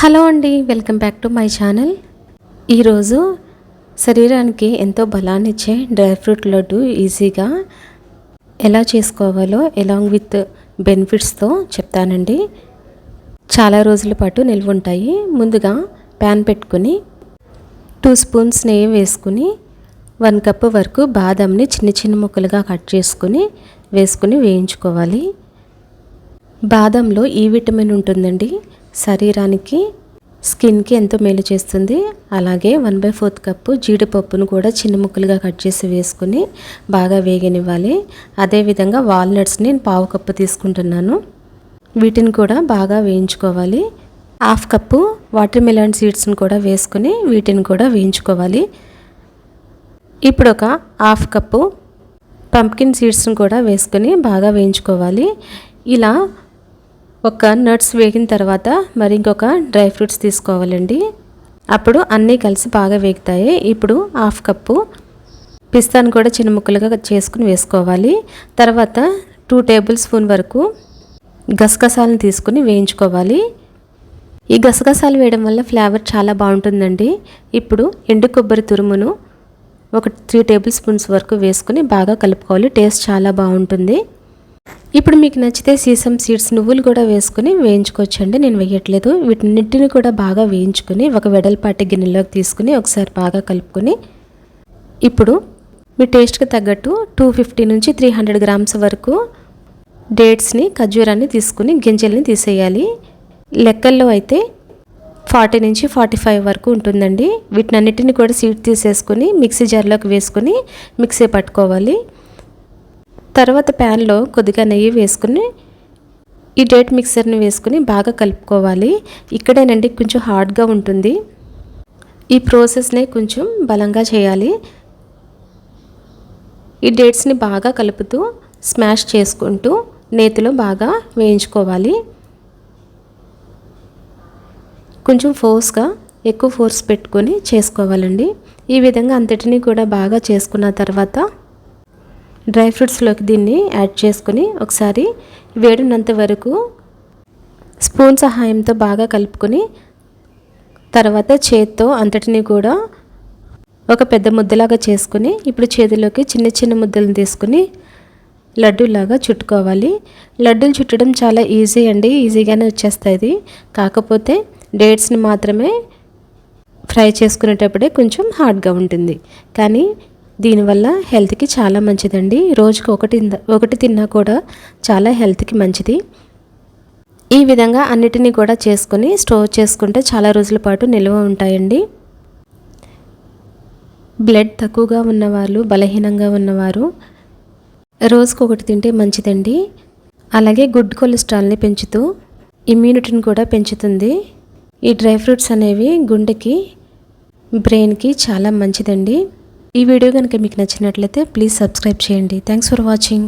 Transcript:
Hello అండి welcome back to my channel. ఈరోజు శరీరానికి ఎంతో బలాన్ని ఇచ్చే డ్రై ఫ్రూట్ లడ్డు ఈజీగా ఎలా చేసుకోవాలో ఎలాంగ్ విత్ బెనిఫిట్స్తో చెప్తానండి. చాలా రోజుల పాటు నిల్వ ఉంటాయి ముందుగా ప్యాన్ పెట్టుకుని టూ స్పూన్స్ నెయ్యి వేసుకుని వన్ కప్ వరకు బాదంని చిన్న చిన్న ముక్కలుగా కట్ చేసుకుని వేసుకుని వేయించుకోవాలి. బాదంలో ఈ విటమిన్ ఉంటుందండి. శరీరానికి స్కిన్కి ఎంతో మేలు చేస్తుంది. అలాగే వన్ బై ఫోర్త్ కప్పు జీడిపప్పును కూడా చిన్న ముక్కలుగా కట్ చేసి వేసుకుని బాగా వేగనివ్వాలి. అదేవిధంగా వాల్నట్స్ని నేను పావు కప్పు తీసుకుంటున్నాను. వీటిని కూడా బాగా వేయించుకోవాలి. హాఫ్ కప్పు వాటర్ మిలన్ సీడ్స్ని కూడా వేసుకుని వీటిని కూడా వేయించుకోవాలి. ఇప్పుడు ఒక హాఫ్ కప్పు పంప్కిన్ సీడ్స్ని కూడా వేసుకొని బాగా వేయించుకోవాలి. ఇలా ఒక నట్స్ వేగిన తర్వాత మరి ఇంకొక డ్రై ఫ్రూట్స్ తీసుకోవాలండి. అప్పుడు అన్నీ కలిసి బాగా వేగుతాయి. ఇప్పుడు హాఫ్ కప్పు పిస్తాను కూడా చిన్న ముక్కలుగా చేసుకుని వేసుకోవాలి. తర్వాత టూ టేబుల్ స్పూన్ వరకు గసగసాలను తీసుకుని వేయించుకోవాలి. ఈ గసగసాలు వేయడం వల్ల ఫ్లేవర్ చాలా బాగుంటుందండి. ఇప్పుడు ఎండు కొబ్బరి తురుమును ఒక త్రీ టేబుల్ స్పూన్స్ వరకు వేసుకుని బాగా కలుపుకోవాలి. టేస్ట్ చాలా బాగుంటుంది. ఇప్పుడు మీకు నచ్చితే సీసం సీడ్స్ నువ్వులు కూడా వేసుకుని వేయించుకోవచ్చండి. నేను వేయట్లేదు. వీటిన్నింటిని కూడా బాగా వేయించుకుని ఒక వెడల్పాటి గిన్నెలోకి తీసుకుని ఒకసారి బాగా కలుపుకొని ఇప్పుడు మీ టేస్ట్కి తగ్గట్టు టూ ఫిఫ్టీ నుంచి త్రీ హండ్రెడ్ గ్రామ్స్ వరకు డేట్స్ని ఖర్జూరాన్ని తీసుకుని గింజల్ని తీసేయాలి. లెక్కల్లో అయితే ఫార్టీ నుంచి ఫార్టీ ఫైవ్ వరకు ఉంటుందండి. వీటినన్నిటిని కూడా సీడ్ తీసేసుకుని మిక్సీ జార్లోకి వేసుకుని మిక్సీ పట్టుకోవాలి. తర్వాత ప్యాన్లో కొద్దిగా నెయ్యి వేసుకుని ఈ డేట్ మిక్సర్ని వేసుకుని బాగా కలుపుకోవాలి. ఇక్కడేనండి కొంచెం హార్డ్గా ఉంటుంది. ఈ ప్రాసెస్ని కొంచెం బలంగా చేయాలి. ఈ డేట్స్ని బాగా కలుపుతూ స్మాష్ చేసుకుంటూ నేతిలో బాగా వేయించుకోవాలి. కొంచెం ఫోర్స్గా ఎక్కువ ఫోర్స్ పెట్టుకొని చేసుకోవాలండి. ఈ విధంగా అంతటినీ కూడా బాగా చేసుకున్న తర్వాత డ్రై ఫ్రూట్స్లోకి దీన్ని యాడ్ చేసుకుని ఒకసారి వేడినంత వరకు స్పూన్ సహాయంతో బాగా కలుపుకొని తర్వాత చేత్తో అంతటిని కూడా ఒక పెద్ద ముద్దలాగా చేసుకుని ఇప్పుడు చేతిలోకి చిన్న చిన్న ముద్దలను తీసుకుని లడ్డూలాగా చుట్టుకోవాలి. లడ్డూలు చుట్టడం చాలా ఈజీ అండి ఈజీగానే వచ్చేస్తుంది కాకపోతే డేట్స్ని మాత్రమే ఫ్రై చేసుకునేటప్పుడే కొంచెం హార్డ్గా ఉంటుంది. కానీ దీనివల్ల హెల్త్కి చాలా మంచిదండి. రోజుకి ఒకటి ఒకటి తిన్నా కూడా చాలా హెల్త్కి మంచిది. ఈ విధంగా అన్నిటినీ కూడా చేసుకొని స్టోర్ చేసుకుంటే చాలా రోజుల పాటు నిల్వ ఉంటాయండి. బ్లడ్ తక్కువగా ఉన్నవాళ్ళు బలహీనంగా ఉన్నవారు రోజుకు ఒకటి తింటే మంచిదండి. అలాగే గుడ్ కొలెస్ట్రాల్ని పెంచుతూ ఇమ్యూనిటీని కూడా పెంచుతుంది. ఈ డ్రై ఫ్రూట్స్ అనేవి గుండెకి బ్రెయిన్కి చాలా మంచిదండి. ఈ వీడియో కనుక మీకు నచ్చినట్లయితే ప్లీజ్ సబ్స్క్రైబ్ చేయండి. Thanks for watching